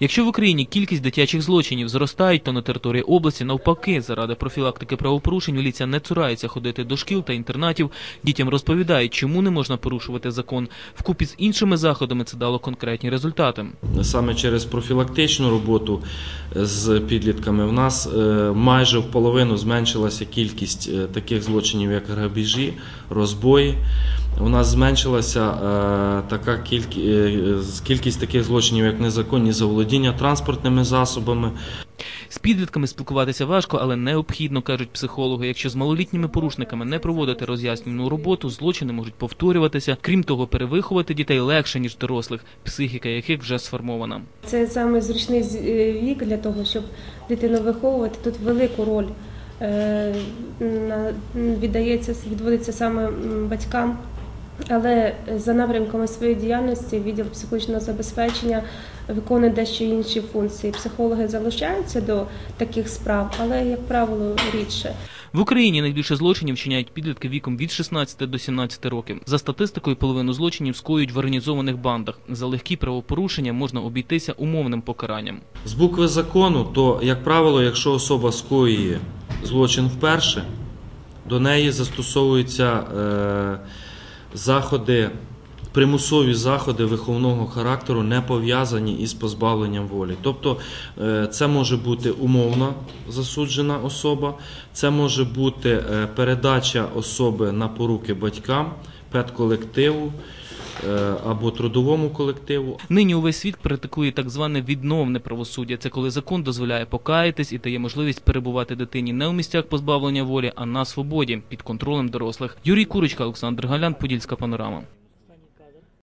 Якщо в Україні кількість дитячих злочинів зростають, то на території області навпаки, заради профілактики правопорушень міліція не цурається ходити до шкіл та інтернатів. Дітям розповідають, чому не можна порушувати закон. Вкупі з іншими заходами це дало конкретні результати. Саме через профілактичну роботу з підлітками в нас е, майже в половину зменшилася кількість е, таких злочинів, як грабіжі, розбої. У нас зменшилася е, така кількість, кількість таких злочинів, як незаконні заволодіння транспортними засобами. З підлітками спілкуватися важко, але необхідно, кажуть психологи. Якщо з малолітніми порушниками не проводити роз'яснювальну роботу, злочини можуть повторюватися. Крім того, перевиховувати дітей легше ніж дорослих, психіка яких вже сформована. Це саме зручний е, вік для того, щоб дитину виховувати. Тут велику роль е, на- віддається, відводиться саме батькам. Але за напрямками своєї діяльності відділ психологічного забезпечення виконує дещо інші функції. Психологи залучаються до таких справ, але як правило рідше. В Україні найбільше злочинів вчиняють підлітки віком від 16 до 17 років. За статистикою, половину злочинів скоюють в організованих бандах. За легкі правопорушення можна обійтися умовним покаранням. З букви закону, то, як правило, якщо особа скоює злочин вперше, до неї застосовуються е, заходи, примусові заходи виховного характеру, не пов'язані із позбавленням волі. Тобто е, це може бути умовно засуджена особа, це може бути е, передача особи на поруки батькам, педколективу або трудовому колективу, Нині увесь світ практикує так зване відновне правосуддя. Це коли закон дозволяє покаятись і дає можливість перебувати дитині не у місцях позбавлення волі, а на свободі під контролем дорослих. Юрій Курочка, Олександр Галян, Подільська панорама.